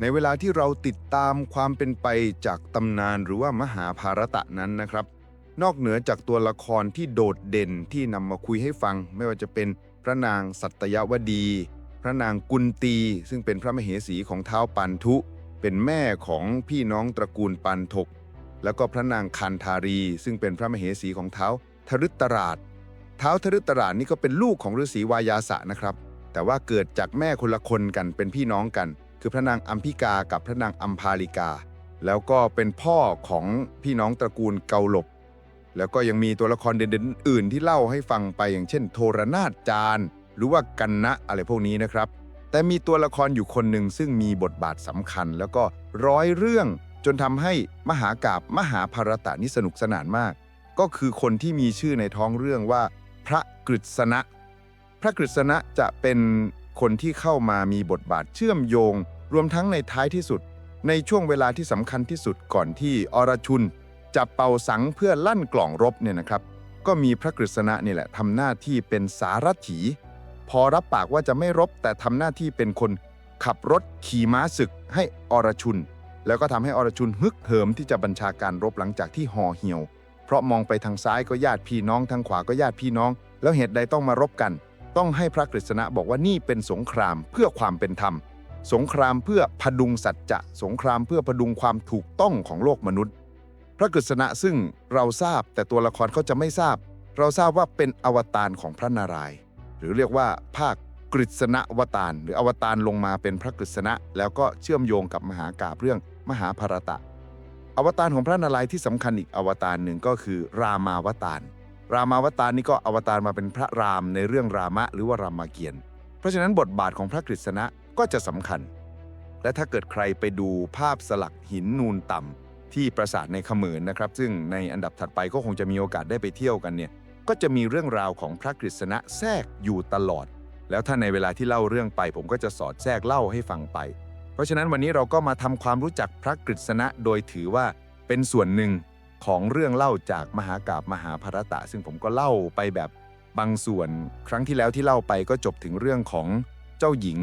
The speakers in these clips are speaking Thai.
ในเวลาที่เราติดตามความเป็นไปจากตำนานหรือว่ามหาภารตะนั้นนะครับ นอกเหนือจากตัวละครที่โดดเด่นที่นำมาคุยให้ฟัง ไม่ว่าจะเป็นพระนางสัตยวดี พระนางกุนตี ซึ่งเป็นพระมเหสีของเท้าวปันทุเป็นแม่ของพี่น้องตระกูลปันทก แล้วก็พระนางคันธารี ซึ่งเป็นพระมเหสีของเท้าวทรุตราช เท้าวทรุตราชนี่ก็เป็นลูกของฤาษีวายาสะนะครับ แต่ว่าเกิดจากแม่คนละคนกันเป็นพี่น้องกัน คือพระนางอัมพิกากับพระนางอัมพาลิกา แล้วก็เป็นพ่อของพี่น้องตระกูลเกาหลก แล้วก็ยังมีตัวละครเด่นๆอื่นที่เล่าให้ฟังไปอย่างเช่น โทรนาจารย์ หรือว่ากันนะอะไรพวกนี้นะครับ แต่มีตัวละครอยู่คนหนึ่งซึ่งมีบทบาทสำคัญ แล้วก็ร้อยเรื่องจนทำให้มหากาบมหาภารตะนี่สนุกสนานมาก ก็คือคนที่มีชื่อในท้องเรื่องว่า พระกฤษณะ พระกฤษณะจะเป็นคนที่เข้ามามีบทบาทเชื่อมโยง รวมทั้งในท้ายที่สุด ในช่วงเวลาที่สำคัญที่สุดก่อนที่อรชุนจะเป่าสังเพื่อลั่นกล่องรบเนี่ยนะครับ ก็มีพระกฤษณะนี่แหละทำหน้าที่เป็นสารถี พอรับปากว่าจะไม่รบแต่ทำหน้าที่เป็นคนขับรถขี่ม้าศึกให้อรชุน แล้วก็ทำให้อรชุนฮึกเหิมที่จะบัญชาการรบหลังจากที่ห่อเหี่ยว เพราะมองไปทางซ้ายก็ญาติพี่น้องทางขวาก็ญาติพี่น้อง แล้วเหตุใดต้องมารบกัน ต้องให้พระกฤษณะบอกว่านี่เป็นสงครามเพื่อความเป็นธรรม สงครามเพื่อพดุงสัจจะสงครามเพื่อพดุงความถูกต้องของโลกมนุษย์ พระกฤษณะซึ่งเราทราบแต่ตัวละครเขาจะไม่ทราบ เราทราบว่าเป็นอวตารของพระนารายณ์หรือเรียกว่าภาคกฤษณะวตารหรืออวตารลงมาเป็นพระกฤษณะ แล้วก็เชื่อมโยงกับมหากาพย์เรื่องมหาภารตะ อวตารของพระนารายณ์ที่สำคัญอีกอวตารหนึ่งก็คือ รามาวตาร รามาวตารนี่ก็อวตารมาเป็นพระรามในเรื่องรามะหรือว่ารามเกียรติเพราะฉะนั้นบทบาทของพระกฤษณะ ก็จะสำคัญ และถ้าเกิดใครไปดูภาพสลักหินนูนต่ำที่ปราสาทในเขมรนะครับ ซึ่งในอันดับถัดไปก็คงจะมีโอกาสได้ไปเที่ยวกันเนี่ยก็จะมีเรื่องราวของพระกฤษณะแทรกอยู่ตลอด แล้วถ้าในเวลาที่เล่าเรื่องไป ผมก็จะสอดแทรกเล่าให้ฟังไป เพราะฉะนั้นวันนี้เราก็มาทำความรู้จักพระกฤษณะโดยถือว่าเป็นส่วนหนึ่งของเรื่องเล่าจากมหากาบมหาภารตะ ซึ่งผมก็เล่าไปแบบบางส่วน ครั้งที่แล้วที่เล่าไปก็จบถึงเรื่องของเจ้าหญิง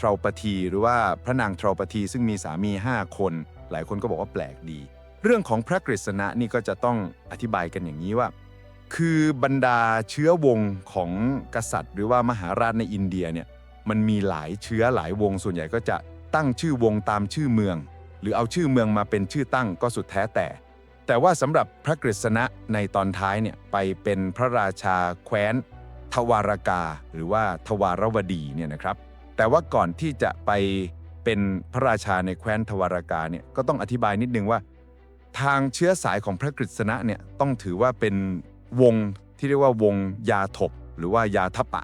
ทราวปทีหรือว่าพระนางทราวปทีซึ่งมีสามี 5 คน หลายคนก็บอกว่าแปลกดี เรื่องของพระกฤษณะนี่ก็จะต้องอธิบายกันอย่างนี้ว่า คือบรรดาเชื้อวงของกษัตริย์ หรือว่ามหาราชในอินเดียเนี่ยมันมีหลายเชื้อหลายวงส่วนใหญ่ก็จะตั้งชื่อวงตามชื่อเมือง หรือเอาชื่อเมืองมาเป็นชื่อตั้งก็สุดแท้แต่ แต่ว่าสำหรับพระกฤษณะในตอนท้ายเนี่ยไปเป็นพระราชาแคว้น ทวารกา หรือว่าทวารวดีเนี่ยนะครับ แต่ว่าก่อนที่จะไปเป็นพระราชาในแคว้นทวารกาเนี่ยก็ต้องอธิบายนิดนึงว่า ทางเชื้อสายของพระกฤษณะเนี่ยต้องถือว่าเป็นวงที่เรียกว่าวงยาถบหรือว่ายาทปะ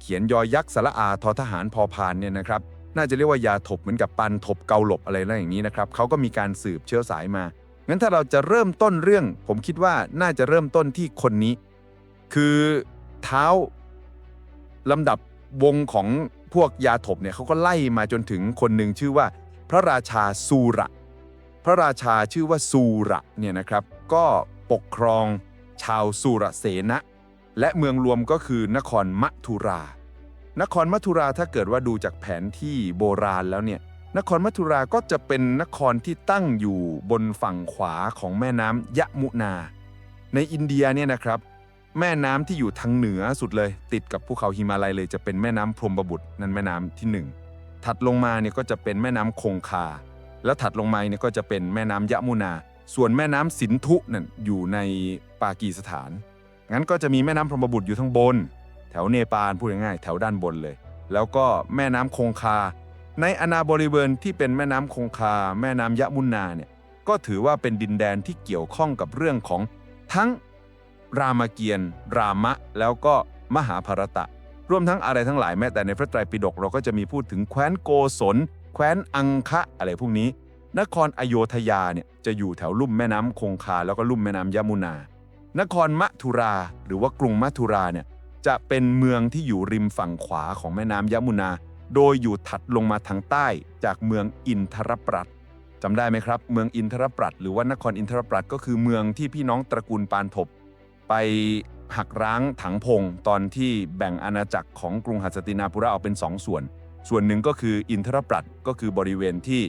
เขียนยอยักษ์สระอาทอทหารพอพานเนี่ยนะครับน่าจะเรียกว่ายาถบเหมือนกับปันถบเกาหลบอะไรแล้วอย่างนี้นะครับเขาก็มีการสืบเชื้อสายมางั้นถ้าเราจะเริ่มต้นเรื่อง ผมคิดว่าน่าจะเริ่มต้นที่คนนี้ คือเท้าลำดับวงของ พวกยาถบเนี่ยเขาก็ไล่มาจนถึงคนหนึ่งชื่อว่า พระราชาสูระ พระราชาชื่อว่าสูระเนี่ยนะครับ ก็ปกครองชาวสุรเสนะ และเมืองรวมก็คือนครมัทุรา นครมัทุราถ้าเกิดว่าดูจากแผนที่โบราณแล้วเนี่ย นครมัทุราก็จะเป็นนครที่ตั้งอยู่บนฝั่งขวาของแม่น้ำยะมุนา ในอินเดียเนี่ยนะครับ แม่น้ำที่อยู่ทางเหนือสุดเลย ติดกับภูเขาหิมาลัยเลยจะเป็นแม่น้ำพรหมบุตรนั่นแม่น้ำที่หนึ่งถัดลงมาเนี่ยก็จะเป็นแม่น้ำคงคา แล้วถัดลงมาเนี่ยก็จะเป็นแม่น้ำยะมุนา ส่วนแม่น้ำสินธุนั่นอยู่ในปากีสถาน งั้นก็จะมีแม่น้ำพรหมบุตรอยู่ข้างบน แถวเนปาลพูดง่ายๆแถวด้านบนเลย แล้วก็แม่น้ำคงคา ในอนาบริเวณที่เป็นแม่น้ำคงคา แม่น้ำยะมุนาเนี่ยก็ถือว่าเป็นดินแดนที่เกี่ยวข้องกับเรื่องของทั้ง รามเกียรติ์รามะ แล้วก็มหาภารตะ รวมทั้งอะไรทั้งหลายแม้แต่ในพระไตรปิฎกเราก็จะมีพูดถึงแคว้นโกศล แคว้นอังคะอะไรพวกนี้ นครอโยธยาเนี่ยจะอยู่แถวลุ่มแม่น้ำคงคาแล้วก็ลุ่มแม่น้ำยมุนา นครมัทุรา หรือว่ากรุงมัทุราเนี่ยจะเป็นเมืองที่อยู่ริมฝั่งขวาของแม่น้ำยมุนา โดยอยู่ถัดลงมาทางใต้จากเมืองอินทรปรัตน์จำได้ไหมครับ เมืองอินทรปรัตน์หรือว่านครอินทรปรัตน์ก็คือเมืองที่พี่น้องตระกูลปานทบ ไปหักร้างถังพงตอนที่แบ่งอาณาจักรของกรุงหัสตินาปุระออกเป็นสองส่วน ส่วนหนึ่งก็คืออินทรปรัตก็คือบริเวณที่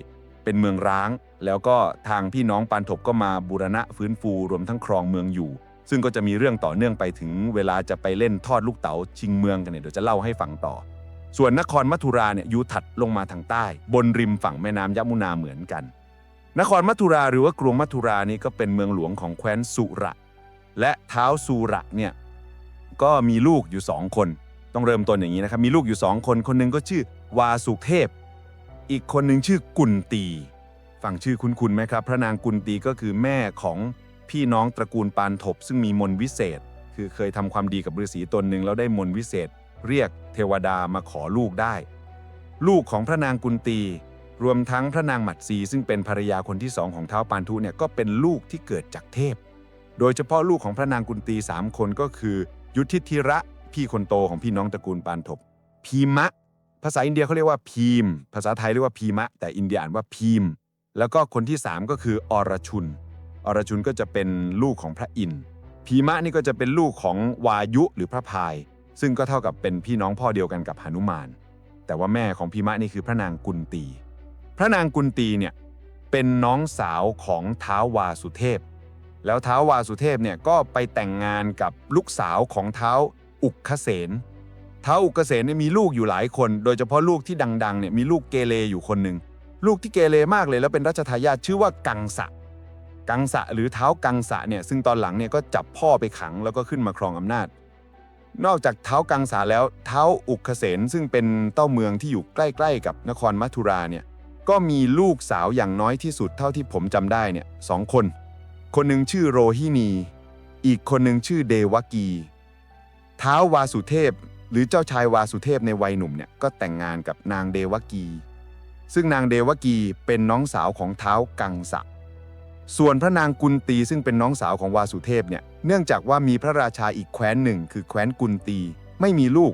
เป็นเมืองร้าง แล้วก็ทางพี่น้องปานถบก็มาบูรณะฟื้นฟูรวมทั้งครองเมืองอยู่ ซึ่งก็จะมีเรื่องต่อเนื่องไปถึงเวลาจะไปเล่นทอดลูกเต๋าชิงเมืองกันเนี่ยเดี๋ยวจะเล่าให้ฟังต่อ ส่วนนครมัทุราเนี่ยอยู่ถัดลงมาทางใต้ บนริมฝั่งแม่น้ำยมุนาเหมือนกัน นครมัทุราหรือว่ากรุงมัทุรานี่ก็เป็นเมืองหลวงของแคว้นสุระ และเท้าสุระเนี่ยก็มีลูกอยู่สองคน ต้องเริ่มต้นอย่างนี้นะครับ มีลูกอยู่สองคน คนหนึงก็ชื่อวาสุเทพ อีกคนหนึ่งชื่อกุนตีฟังชื่อคุ้นๆไหมครับ พระนางกุนตีก็คือแม่ของพี่น้องตระกูลปานถบซึ่งมีมนวิเศษ คือเคยทำความดีกับฤาษีตนหนึ่งแล้วได้มนวิเศษ เรียกเทวดามาขอลูกได้ ลูกของพระนางกุนตีรวมทั้งพระนางหมัดซีซึ่งเป็นภรรยาคนที่สองของเท้าปานทุเนี่ยก็เป็นลูกที่เกิดจากเทพ โดยเฉพาะลูกของพระนางกุนตีสามคนก็คือ ยุทธิธิระพี่คนโตของพี่น้องตระกูลปานถบพีมะ ภาษาอินเดียเขาเรียกว่าพีม ภาษาไทยเรียกว่าพีมะ แต่อินเดียอ่านว่าพีม แล้วก็คนที่ 3 ก็คืออรชุน อรชุนก็จะเป็นลูกของพระอินทร์พีมะนี่ก็จะเป็นลูกของวายุหรือพระพาย ซึ่งก็เท่ากับเป็นพี่น้องพ่อเดียวกันกับหนุมาน แต่ว่าแม่ของพีมะนี่คือพระนางกุนตี พระนางกุนตีเนี่ยเป็นน้องสาวของท้าววาสุเทพ แล้วเท้าวาสุเทพเนี่ยก็ไปแต่งงานกับลูกสาวของเท้าอุกขเสนท้าอุกเกษณเนี่ยมีลูกอยู่หลายคน โดยเฉพาะลูกที่ดังๆเนี่ยมีลูกเกเรอยู่คนหนึ่งลูกที่เกเรมากเลยแล้วเป็นรัชทายาทชื่อว่ากังสะกังสะหรือเท้ากังสะเนี่ยซึ่งตอนหลังเนี่ยก็จับพ่อไปขังแล้วก็ขึ้นมาครองอำนาจ นอกจากเท้ากังสะแล้วเท้าอุกเกษณซึ่งเป็นเต้าเมืองที่อยู่ใกล้ ๆ กับนครมัทุราเนี่ยก็มีลูกสาวอย่างน้อยที่สุดเท่าที่ผมจำได้เนี่ยสองคน คนหนึ่งชื่อโรฮินี อีกคนหนึ่งชื่อเดวกี ท้าววาสุเทพ หรือเจ้าชายวาสุเทพในวัยหนุ่มเนี่ยก็แต่งงานกับนางเดวกี ซึ่งนางเดวกีเป็นน้องสาวของท้าวกังสะ ส่วนพระนางกุนตีซึ่งเป็นน้องสาวของวาสุเทพเนี่ย เนื่องจากว่ามีพระราชาอีกแคว้นหนึ่ง คือแคว้นกุนตีไม่มีลูก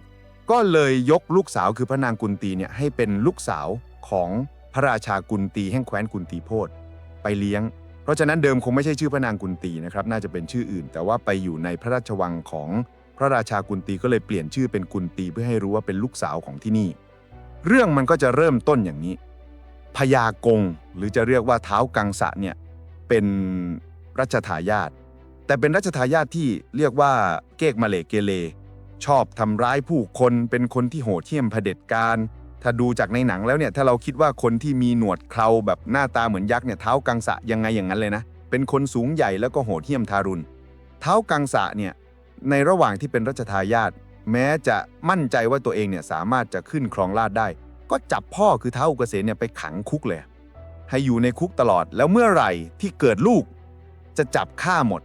ก็เลยยกลูกสาวคือพระนางกุนตีเนี่ยให้เป็นลูกสาวของพระราชากุนตีแห่งแคว้นกุนตีโพธไปเลี้ยง เพราะฉะนั้นเดิมคงไม่ใช่ชื่อพระนางกุนตีนะครับน่าจะเป็นชื่ออื่น แต่ว่าไปอยู่ในพระราชวังของพระราชากุนตีก็เลยเปลี่ยนชื่อเป็นกุนตีเพื่อให้รู้ว่าเป็นลูกสาวของที่นี่ เรื่องมันก็จะเริ่มต้นอย่างนี้พญากงหรือจะเรียกว่าเท้ากังสะเนี่ยเป็นรัชทายาทแต่เป็นรัชทายาทที่เรียกว่าเกกมาเลเกเล ชอบทำร้ายผู้คนเป็นคนที่โหดเหี้ยมเผด็จการ ถ้าดูจากในหนังแล้วเนี่ยถ้าเราคิดว่าคนที่มีหนวดเคราแบบหน้าตาเหมือนยักษ์เนี่ยเท้ากังสะยังไงอย่างนั้นเลยนะ เป็นคนสูงใหญ่แล้วก็โหดเหี้ยมทารุณ เท้ากังสะเนี่ยในระหว่างที่เป็นรัชทายาทแม้จะมั่นใจว่าตัวเองเนี่ยสามารถจะขึ้นครองราชได้ ก็จับพ่อคือเท้าอุกเกษณเนี่ยไปขังคุกเลย ให้อยู่ในคุกตลอดแล้วเมื่อไหร่ที่เกิดลูก จะจับฆ่าหมด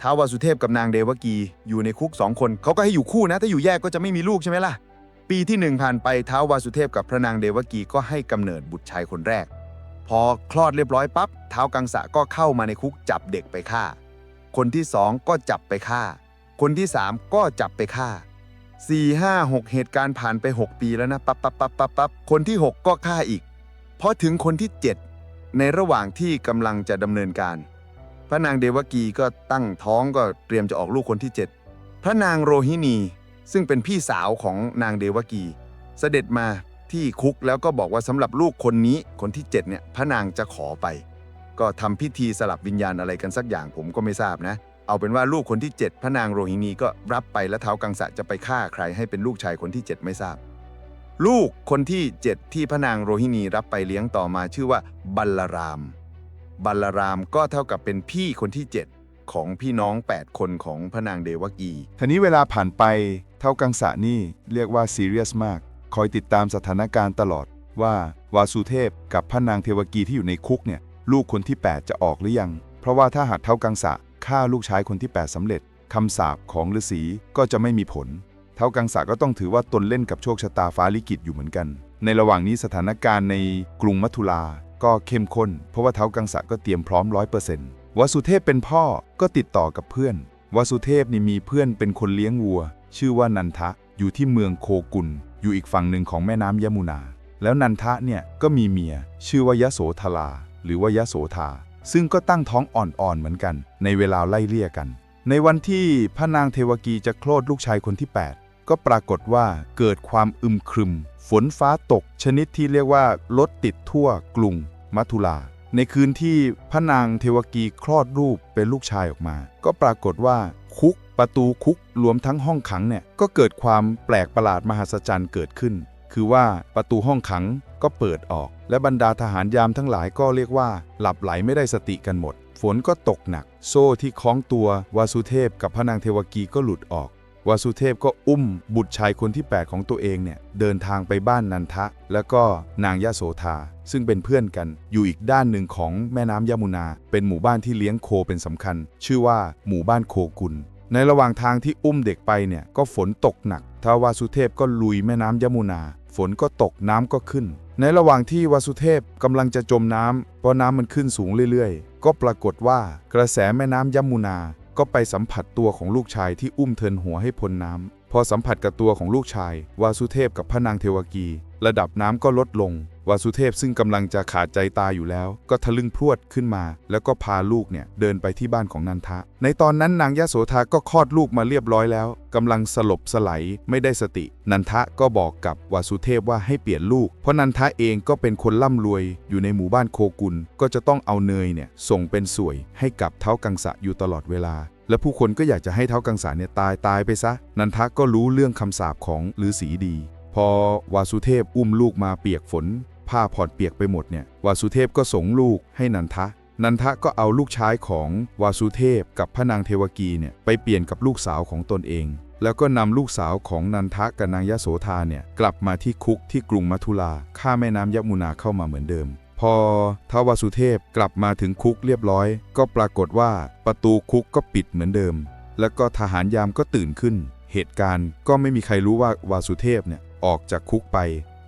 ท้าววสุเทพกับนางเดวกีอยู่ในคุกสองคนเขาก็ให้อยู่คู่นะ ถ้าอยู่แยกก็จะไม่มีลูกใช่ไหมล่ะ ปีที่หนึ่งผ่านไปท้าววาสุเทพกับพระนางเดวกีก็ให้กำเนิดบุตรชายคนแรก พอคลอดเรียบร้อยปั๊บท้าวกังสะก็เข้ามาในคุกจับเด็กไปฆ่า คนที่สองก็จับไปฆ่า คนที่สามก็จับไปฆ่าสี่ห้าหกเหตุการณ์ผ่านไป 6 ปีแล้วนะปั๊บปั๊บปั๊บปั๊บปั๊บคนที่ 6 ก็ฆ่าอีกพอถึงคนที่ 7 ในระหว่างที่กำลังจะดำเนินการ พระนางเดวกีก็ตั้งท้องก็เตรียมจะออกลูกคนที่ 7 พระนางโรฮินี ซึ่งเป็นพี่สาวของนางเดวกี เสด็จมาที่คุกแล้วก็บอกว่าสำหรับลูกคนนี้คนที่7เนี่ยพระนางจะขอไป ก็ทำพิธีสลับวิญญาณอะไรกันสักอย่างผมก็ไม่ทราบนะ เอาเป็นว่าลูกคนที่ 7 พระนางโรฮินีก็รับไปแล้วเท้ากังสะจะไปฆ่าใครให้เป็นลูกชายคนที่ 7 ไม่ทราบ ลูกคนที่ 7 ที่พระนางโรฮินีรับไปเลี้ยงต่อมาชื่อว่าบัลลาราม บัลลารามก็เท่ากับเป็นพี่คนที่ 7 ของพี่น้อง 8 คนของพระนางเดวกี ทีนี้เวลาผ่านไปเท่ากังสะนี่เรียกว่าซีเรียสมาก คอยติดตามสถานการณ์ตลอดว่าวาสุเทพกับพระนางเทวกีที่อยู่ในคุกเนี่ยลูกคนที่ 8 จะออกหรือยัง เพราะว่าถ้าหากเท่ากังสะฆ่าลูกชายคนที่ 8สำเร็จคำสาปของฤาษีก็จะไม่มีผล เท่ากังสะก็ต้องถือว่าตนเล่นกับโชคชะตาฟ้าลิขิตอยู่เหมือนกัน ในระหว่างนี้สถานการณ์ในกรุงมัทุลาก็เข้มข้น เพราะว่าเท้ากังสะก็เตรียมพร้อมร้อยเปอร์เซ็นต์ วสุเทพเป็นพ่อก็ติดต่อกับเพื่อน วสุเทพนี่มีเพื่อนเป็นคนเลี้ยงวัว ชื่อว่านันทะอยู่ที่เมืองโคกุล อยู่อีกฝั่งหนึ่งของแม่น้ำยมุนา แล้วนันทะเนี่ยก็มีเมีย ชื่อว่ายโสธราหรือว่ายโสธาซึ่งก็ตั้งท้องอ่อนๆเหมือนกัน ในเวลาไล่เลี่ยกัน ในวันที่พระนางเทวกีจะโคลอดลูกชายคนที่ 8 ก็ปรากฏว่าเกิดความอึมครึม ฝนฟ้าตกชนิดที่เรียกว่ารถติดทั่วกรุงมัทุลา ในคืนที่พระนางเทวกีคลอดรูปเป็นลูกชายออกมา ก็ปรากฏว่าคุกประตูคุกรวมทั้งห้องขังเนี่ยก็เกิดความแปลกประหลาดมหัศจรรย์เกิดขึ้น คือว่าประตูห้องขังก็เปิดออก และบรรดาทหารยามทั้งหลายก็เรียกว่า หลับไหลไม่ได้สติกันหมด ฝนก็ตกหนัก โซ่ที่คล้องตัววาสุเทพกับพระนางเทวกีก็หลุดออก วาสุเทพก็อุ้มบุตรชายคนที่ 8 ของตัวเองเนี่ยเดินทางไปบ้านนันทะ แล้วก็นางยะโสธาซึ่งเป็นเพื่อนกัน อยู่อีกด้านหนึ่งของแม่น้ำยมุนา เป็นหมู่บ้านที่เลี้ยงโคเป็นสำคัญ ชื่อว่าหมู่บ้านโคกุล ในระหว่างทางที่อุ้มเด็กไปเนี่ยก็ฝนตกหนักท้าวาสุเทพก็ลุยแม่น้ำยมุนา ฝนก็ตกน้ำก็ขึ้น ในระหว่างที่วาสุเทพกำลังจะจมน้ำเพราะน้ำมันขึ้นสูงเรื่อยๆ ก็ปรากฏว่ากระแสแม่น้ำยมุนา ก็ไปสัมผัสตัวของลูกชายที่อุ้มเทินหัวให้พ้นน้ำพอสัมผัสกับตัวของลูกชายวาสุเทพกับพระนางเทวกี ระดับน้ำก็ลดลง วาสุเทพซึ่งกำลังจะขาดใจตายอยู่แล้ว ก็ทะลึ่งพรวดขึ้นมา แล้วก็พาลูกเนี่ยเดินไปที่บ้านของนันทะ ในตอนนั้นนางยะโสธาก็คลอดลูกมาเรียบร้อยแล้วกำลังสลบสลายไม่ได้สติ นันทะก็บอกกับวาสุเทพว่าให้เปลี่ยนลูก เพราะนันทะเองก็เป็นคนร่ำรวย อยู่ในหมู่บ้านโคกุล ก็จะต้องเอาเนยเนี่ยส่งเป็นสวยให้กับเท้ากังสะอยู่ตลอดเวลาและผู้คนก็อยากจะให้เท้ากังสาเนี่ยตายตายไปซะ นันทะก็รู้เรื่องคำสาปของฤาษีดี พอวาสุเทพอุ้มลูกมาเปียกฝน ผ้าผ่อนเปียกไปหมดเนี่ยวาสุเทพก็ส่งลูกให้นันทะ นันทะก็เอาลูกชายของวาสุเทพกับพระนางเทวกีเนี่ยไปเปลี่ยนกับลูกสาวของตนเอง แล้วก็นำลูกสาวของนันทะกับนางยโสธาเนี่ยกลับมาที่คุกที่กรุงมัทุลาข้าแม่น้ำยมุนาเข้ามาเหมือนเดิมพอท้าววาสุเทพกลับมาถึงคุกเรียบร้อย ก็ปรากฏว่าประตูคุกก็ปิดเหมือนเดิม แล้วก็ทหารยามก็ตื่นขึ้น เหตุการณ์ก็ไม่มีใครรู้ว่าวาสุเทพเนี่ยออกจากคุกไป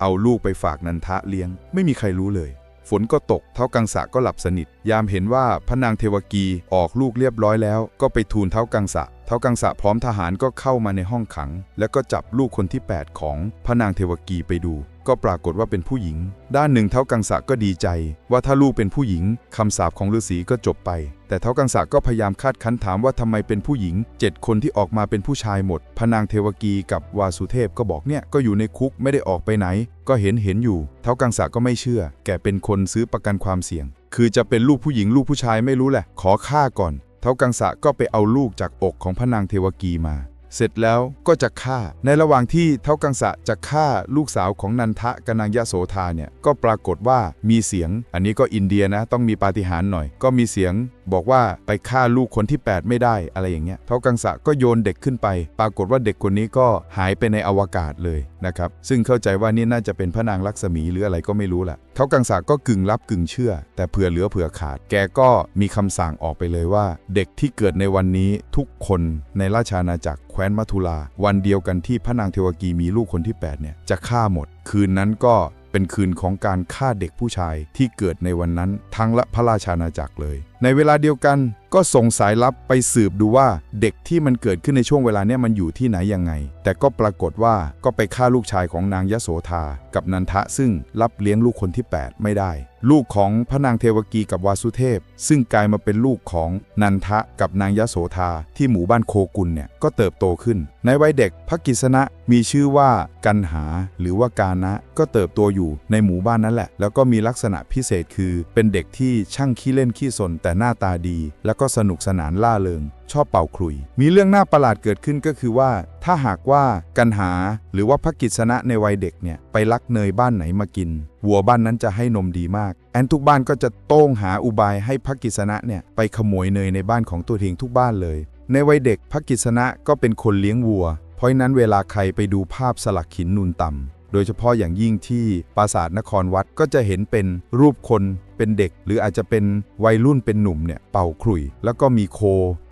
เอาลูกไปฝากนันทะเลี้ยง ไม่มีใครรู้เลย ฝนก็ตก เท้ากังสะก็หลับสนิท ยามเห็นว่าพระนางเทวกีออกลูกเรียบร้อยแล้ว ก็ไปทูลเท้ากังสะ เท้ากังสะพร้อมทหารก็เข้ามาในห้องขัง แล้วก็จับลูกคนที่ 8 ของพระนางเทวกีไปดู ก็ปรากฏว่าเป็นผู้หญิง ด้านหนึ่งเท้ากังสะก็ดีใจ ว่าถ้าลูกเป็นผู้หญิงคำสาปของฤาษีก็จบไป แต่เท้ากังสะก็พยายามคาดคั้นถามว่าทำไมเป็นผู้หญิงเจ็ดคนที่ออกมาเป็นผู้ชายหมด พนางเทวกีกับวาสุเทพก็บอกเนี่ยก็อยู่ในคุกไม่ได้ออกไปไหน ก็เห็นเห็นอยู่ เท้ากังสะก็ไม่เชื่อ แกเป็นคนซื้อประกันความเสี่ยง คือจะเป็นลูกผู้หญิงลูกผู้ชายไม่รู้แหละ ขอฆ่าก่อน เท้ากังสะก็ไปเอาลูกจากอกของพนางเทวกีมา เสร็จแล้วก็จะฆ่า ในระหว่างที่เท้ากังสะจะฆ่าลูกสาวของนันทะกับนางยะโสธาเนี่ยก็ปรากฏว่ามีเสียง อันนี้ก็อินเดียนะ ต้องมีปาฏิหาริย์หน่อย ก็มีเสียง บอกว่าไปฆ่าลูกคนที่ 8 ไม่ได้อะไรอย่างเงี้ยเท้ากังสะก็โยนเด็กขึ้นไป ปรากฏว่าเด็กคนนี้ก็หายไปในอวกาศเลยนะครับซึ่งเข้าใจว่านี่น่าจะเป็นพระนางลักษมีหรืออะไรก็ไม่รู้แหละเท้ากังสะก็กึ่งรับกึ่งเชื่อ แต่เผื่อเหลือเผื่อขาด แกก็มีคำสั่งออกไปเลยว่า เด็กที่เกิดในวันนี้ทุกคนในราชอาณาจักรแคว้นมัทุลา วันเดียวกันที่พระนางเทวกีมีลูกคนที่8เนี่ยจะฆ่าหมด คืนนั้นก็เป็นคืนของการฆ่าเด็กผู้ชายที่เกิดในวันนั้นทั้งละพระราชอาณาจักรเลยในเวลาเดียวกันก็ส่งสายลับไปสืบดูว่าเด็กที่มันเกิดขึ้นในช่วงเวลาเนี้ยมันอยู่ที่ไหนยังไง แต่ก็ปรากฏว่าก็ไปฆ่าลูกชายของนางยโสธา กับนันทะซึ่งรับเลี้ยงลูกคนที่ 8 ไม่ได้ ลูกของพระนางเทวกีกับวาสุเทพ ซึ่งกลายมาเป็นลูกของนันทะกับนางยโสธาที่หมู่บ้านโคกุลเนี่ยก็เติบโตขึ้น ในวัยเด็กพระกิษณะมีชื่อว่ากันหาหรือว่ากานะ ก็เติบโตอยู่ในหมู่บ้านนั้นแหละ แล้วก็มีลักษณะพิเศษคือเป็นเด็กที่ช่างขี้เล่นขี้สนแต่หน้าตาดี แล้วก็สนุกสนานล่าเริง ชอบเป่าขลุย มีเรื่องน่าประหลาดเกิดขึ้นก็คือว่า ถ้าหากว่ากันหาหรือว่าพระกิษณะในวัยเด็กเนี่ยไปลักเนยบ้านไหนมากิน วัวบ้านนั้นจะให้นมดีมาก แอนทุกบ้านก็จะโต้งหาอุบายให้พระกิษณะเนี่ยไปขโมยเนยในบ้านของตัวเองทุกบ้านเลย ในวัยเด็กพระกิษณะก็เป็นคนเลี้ยงวัว เพราะนั้นเวลาใครไปดูภาพสลักหินนูนต่ำโดยเฉพาะอย่างยิ่งที่ปราสาทนครวัดก็จะเห็นเป็นรูปคน เป็นเด็ก หรืออาจจะเป็นวัยรุ่นเป็นหนุ่มเนี่ยเป่าขลุ่ยแล้วก็มีโค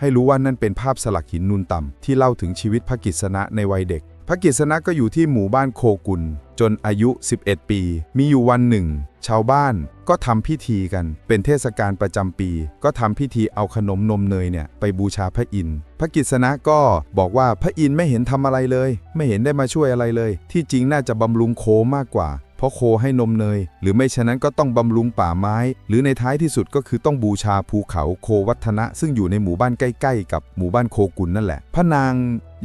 ให้รู้ว่านั่นเป็นภาพสลักหินนูนต่ำที่เล่าถึงชีวิตพระกิษณะในวัยเด็กพระกิษณะก็อยู่ที่หมู่บ้านโคกุล จนอายุ 11 ปี มีอยู่วันหนึ่ง ชาวบ้านก็ทำพิธีกัน เป็นเทศกาลประจำปี ก็ทำพิธีเอาขนมนมเนยเนี่ยไปบูชาพระอินทร์ พระกิษณะก็บอกว่าพระอินทร์ไม่เห็นทำอะไรเลย ไม่เห็นได้มาช่วยอะไรเลย ที่จริงน่าจะบำรุงโคมากกว่า ราะโคให้นมเนย หรือไม่ฉะนั้นก็ต้องบำรุงป่าไม้ หรือในท้ายที่สุดก็คือต้องบูชาภูเขาโควัฒนะ ซึ่งอยู่ในหมู่บ้านใกล้ๆ กับหมู่บ้านโคกุลนั่นแหละ พระนาง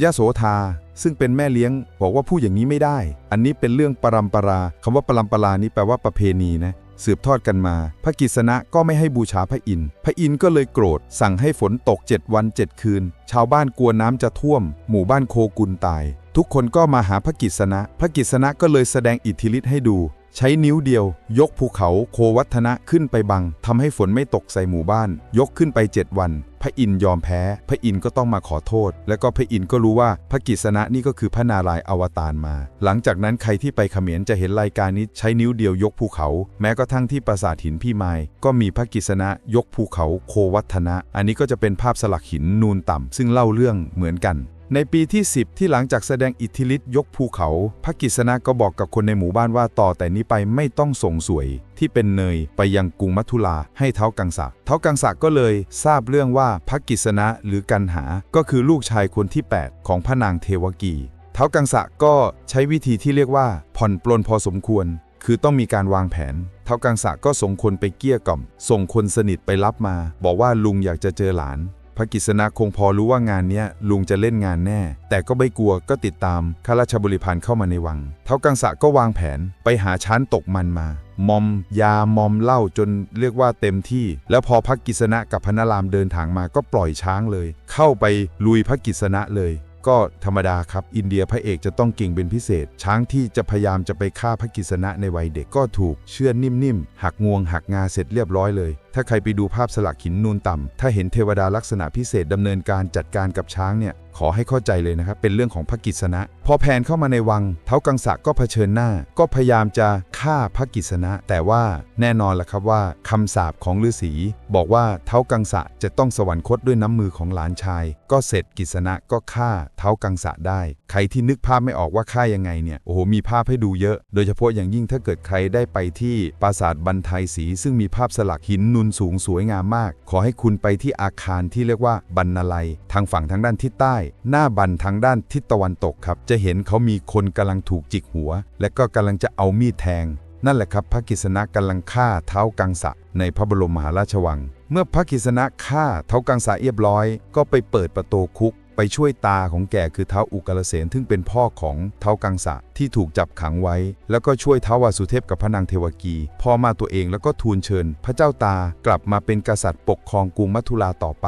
ยโสธาซึ่งเป็นแม่เลี้ยงบอกว่าผู้อย่างนี้ไม่ได้ อันนี้เป็นเรื่องปรัมปราคำว่าปรัมปรานี้แปลว่าประเพณีนะ สืบทอดกันมา พระกิษณะก็ไม่ให้บูชาพระอินทร์ พระอินทร์ก็เลยโกรธ สั่งให้ฝนตก 7 วัน 7 คืน ชาวบ้านกลัวน้ำจะท่วม หมู่บ้านโคกุลตาย ทุกคนก็มาหาพระกิษณะ พระกิษณะก็เลยแสดงอิทธิฤทธิ์ให้ดู ใช้นิ้วเดียวยกภูเขาโควัฒนะขึ้นไปบังทำให้ฝนไม่ตกใส่หมู่บ้าน ยกขึ้นไป7วัน พระอินยอมแพ้ พระอินก็ต้องมาขอโทษ แล้วก็พระอินก็รู้ว่าพระกิษณะนี่ก็คือพระนารายอวตารมา หลังจากนั้นใครที่ไปเขมรจะเห็นรายการนี้ใช้นิ้วเดียวยกภูเขา แม้กระทั่งที่ปราสาทหินพี่ไม้ก็มีพระกิษณะยกภูเขาโควัฒนะ อันนี้ก็จะเป็นภาพสลักหินนูนต่ำซึ่งเล่าเรื่องเหมือนกัน ในปีที่ 10 ที่หลังจากแสดงอิทธิฤทธิ์ยกภูเขาพระกิษณะก็บอกกับคนในหมู่บ้านว่าต่อแต่นี้ไปไม่ต้องส่งสวย ที่เป็นเนยไปยังกรุงมัทุลาให้เท้ากังสะเท้ากังสะก็เลยทราบเรื่องว่าพระกิษณะหรือกันหา ก็คือลูกชายคนที่ 8 ของพระนางเทวกี เท้ากังสะก็ใช้วิธีที่เรียกว่าผ่อนปลนพอสมควร คือต้องมีการวางแผน เท้ากังสะก็ส่งคนไปเกี้ยกล่อม ส่งคนสนิทไปรับมา บอกว่าลุงอยากจะเจอหลาน พระกิษณะคงพอรู้ว่างานเนี้ยลุงจะเล่นงานแน่ แต่ก็ไม่กลัวก็ติดตามข้าราชบริพารเข้ามาในวัง เท้ากังสะก็วางแผนไปหาช้านตกมันมามอม ยามอมเหล้าจนเรียกว่าเต็มที่ แล้วพอพระกิษณะกับพนารามเดินทางมาก็ปล่อยช้างเลย เข้าไปลุยพระกิษณะเลยก็ธรรมดาครับ อินเดียพระเอกจะต้องเก่งเป็นพิเศษ ช้างที่จะพยายามจะไปฆ่าพระกิษณะในวัยเด็กก็ถูกเชือดนิ่มๆ หักงวงหักงาเสร็จเรียบร้อยเลยถ้าใครไปดูภาพสลักหินนูนต่ำถ้าเห็นเทวดาลักษณะพิเศษดำเนินการจัดการกับช้างเนี่ย ขอให้เข้าใจเลยนะครับ เป็นเรื่องของพระกิษณะ พอแผนเข้ามาในวัง เท้ากังสะก็เผชิญหน้า ก็พยายามจะฆ่าพระกิษณะ แต่ว่าแน่นอนล่ะครับว่าคำสาปของฤาษี บอกว่าเท้ากังสะจะต้องสวรรคตด้วยน้ำมือของหลานชาย ก็เสร็จกิษณะก็ฆ่าเท้ากังสะได้ ใครที่นึกภาพไม่ออกว่าฆ่ายังไงเนี่ยโอ้โหมีภาพให้ดูเยอะ โดยเฉพาะอย่างยิ่งถ้าเกิดใครได้ไปที่ปราสาทบันไทยศรีซึ่งมีภาพสลักหินนูนสูงสวยงามมาก ขอให้คุณไปที่อาคารที่เรียกว่าบรรณาลัย ทางฝั่งทางด้านทิศใต้ หน้าบันทางด้านทิศตะวันตกครับ จะเห็นเขามีคนกำลังถูกจิกหัว และก็กำลังจะเอามีดแทง นั่นแหละครับพระกิษณะกำลังฆ่าเท้ากังสะในพระบรมมหาราชวัง เมื่อพระกิษณะฆ่าเท้ากังสะเรียบร้อย ก็ไปเปิดประตูคุก ไปช่วยตาของแกคือเท้าอุกาลเสนซึ่งเป็นพ่อของเท้ากังสะที่ถูกจับขังไว้ แล้วก็ช่วยเท้าวาสุเทพกับพระนางเทวกีพ่อมาตัวเองแล้วก็ทูลเชิญ พระเจ้าตากลับมาเป็นกษัตริย์ปกครองกรุงมัทุลาต่อไป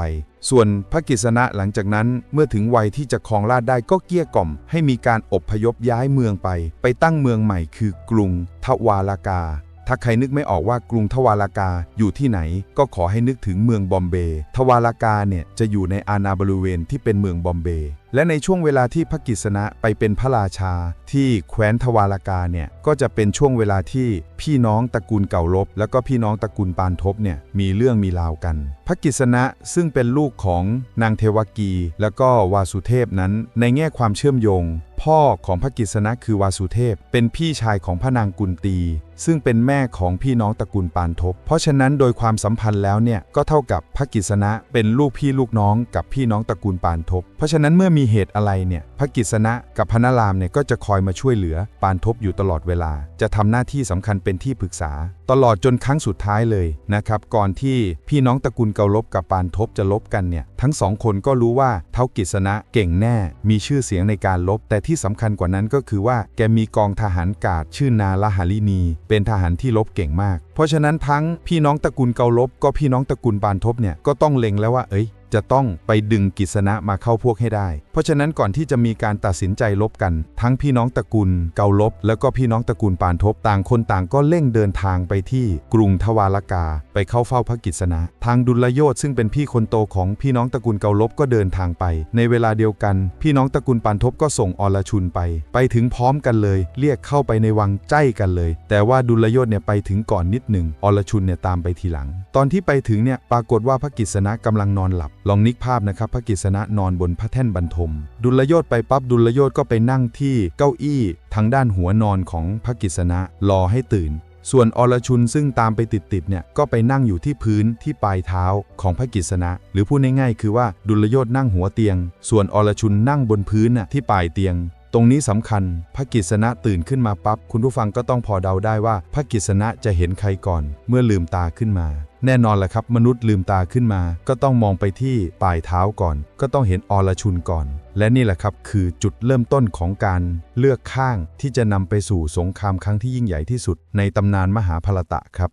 ส่วนพระกิษณะหลังจากนั้นเมื่อถึงวัยที่จะครองราชย์ได้ก็เกี้ยกล่อม ให้มีการอพยพย้ายเมืองไป ไปตั้งเมืองใหม่คือกรุงทวารากา ถ้าใครนึกไม่ออกว่ากรุงทวารากาอยู่ที่ไหน ก็ขอให้นึกถึงเมืองบอมเบย์ทวารากาเนี่ยจะอยู่ในอาณาบริเวณที่เป็นเมืองบอมเบย์ และในช่วงเวลาที่พระกิษณะไปเป็นพระราชาที่แคว้นทวารากาเนี่ยก็จะเป็นช่วงเวลาที่พี่น้องตระกูลเก่าลบ แล้วก็พี่น้องตระกูลปานทบเนี่ยมีเรื่องมีราวกัน พระกิษณะซึ่งเป็นลูกของนางเทวกี แล้วก็วาสุเทพนั้นในแง่ความเชื่อมโยง พ่อของพระกิษณะคือวาสุเทพ เป็นพี่ชายของพระนางกุนตี ซึ่งเป็นแม่ของพี่น้องตระกูลปานทบ เพราะฉะนั้นโดยความสัมพันธ์แล้วเนี่ยก็เท่ากับพระกิษณะเป็นลูกพี่ลูกน้องกับพี่น้องตระกูลปานทบ เพราะฉะนั้นเมื่อมีีเหตุอะไรเนี่ยพระกิษณะกับพระนารามเนี่ยก็จะคอยมาช่วยเหลือปานทบอยู่ตลอดเวลา จะทำหน้าที่สำคัญเป็นที่ปรึกษา ตลอดจนครั้งสุดท้ายเลยนะครับก่อนที่พี่น้องตระกูลเกาลบกับปานทบจะลบกันเนี่ยทั้งสองคนก็รู้ว่าเท้ากิษณะเก่งแน่ มีชื่อเสียงในการลบ แต่ที่สำคัญกว่านั้นก็คือว่าแกมีกองทหารกาดชื่อนาลาหาลินี เป็นทหารที่ลบเก่งมาก เพราะฉะนั้นทั้งพี่น้องตระกูลเกาลบก็พี่น้องตระกูลปานทบเนี่ยก็ต้องเล็งแล้วว่าเอ้ย จะต้องไปดึงกิษณะมาเข้าพวกให้ได้ เพราะฉะนั้นก่อนที่จะมีการตัดสินใจลบกัน ทั้งพี่น้องตระกูลเกาลบ แล้วก็พี่น้องตระกูลปานทบต่างคนต่างก็เร่งเดินทางไปที่กรุงทวารกา ไปเข้าเฝ้าพระกิษณะ ทางดุลโยธซึ่งเป็นพี่คนโตของพี่น้องตระกูลเกาลบก็เดินทางไป ในเวลาเดียวกัน พี่น้องตระกูลปานทบก็ส่งอรชุนไป ไปถึงพร้อมกันเลย เรียกเข้าไปในวังใจกันเลย แต่ว่าดุลโยธเนี่ยไปถึงก่อนนิดหนึ่งอรชุนเนี่ยตามไปทีหลัง ตอนที่ไปถึงเนี่ยปรากฏว่าพระกิษณะกำลังนอนหลับลองนึกภาพนะครับพระกิษณะนอนบนพระแท่นบรรทม ดุลยธไปปั๊บดุลยธก็ไปนั่งที่เก้าอี้ทางด้านหัวนอนของพระกิษณะรอให้ตื่น ส่วนอรชุนซึ่งตามไปติดๆเนี่ยก็ไปนั่งอยู่ที่พื้นที่ปลายเท้าของพระกิษณะ หรือพูดง่ายๆคือว่าดุลยธนั่งหัวเตียง ส่วนอรชุนนั่งบนพื้นน่ะที่ปลายเตียงตรงนี้สำคัญ พระกิษณะตื่นขึ้นมาปั๊บ คุณผู้ฟังก็ต้องพอเดาได้ว่า พระกิษณะจะเห็นใครก่อน เมื่อลืมตาขึ้นมา แน่นอนแหละครับ มนุษย์ลืมตาขึ้นมา ก็ต้องมองไปที่ปลายเท้าก่อน ก็ต้องเห็นอรชุนก่อน และนี่แหละครับคือจุดเริ่มต้นของการเลือกข้างที่จะนำไปสู่สงครามครั้งที่ยิ่งใหญ่ที่สุด ในตำนานมหาภารตะครับ